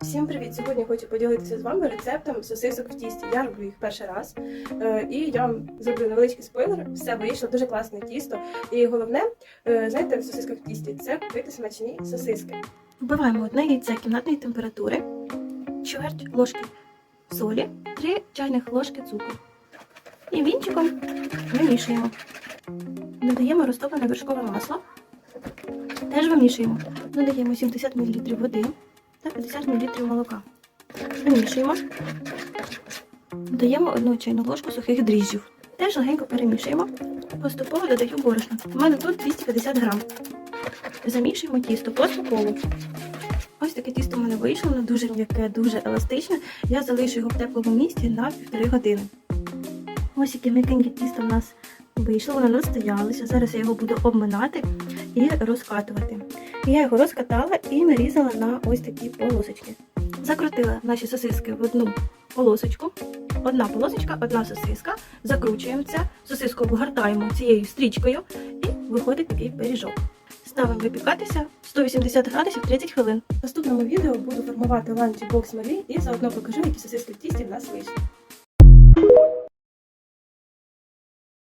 Всім привіт! Сьогодні хочу поділитися з вами рецептом сосисок в тісті. Я роблю їх перший раз. Е, І я вам зроблю невеличкий спойлер. Все вийшло дуже класне тісто. І головне, е, знаєте, в сосисках в тісті це купити смачні сосиски. Вбиваємо одне яйце кімнатної температури, чверть ложки солі, 3 чайних ложки цукру. І вінчиком вимішуємо. Додаємо розтоплене вершкове масло. Теж вимішуємо. Додаємо 70 мл води та 50 мл молока. Вимішуємо. Додаємо одну чайну ложку сухих дріжджів. Теж легенько перемішуємо. Поступово додаю борошно. У мене тут 250 грам. Замішуємо тісто по колу. Ось таке тісто в мене вийшло, воно дуже м'яке, дуже еластичне. Я залишу його в теплому місці на півтори години. Ось яке м'якеньке тісто в нас вийшло, воно настоялося. Зараз я його буду обминати і розкатувати. Я його розкатала і нарізала на ось такі полосочки. Закрутила наші сосиски в одну полосочку. Одна полосочка, одна сосиска. Закручуємо це, сосиску обгортаємо цією стрічкою і виходить такий пиріжок. Ставимо випікатися 180 градусів 30 хвилин. В наступному відео буду формувати ланчбокс Малі і заодно покажу, які сосиски в тісті в нас вийшли.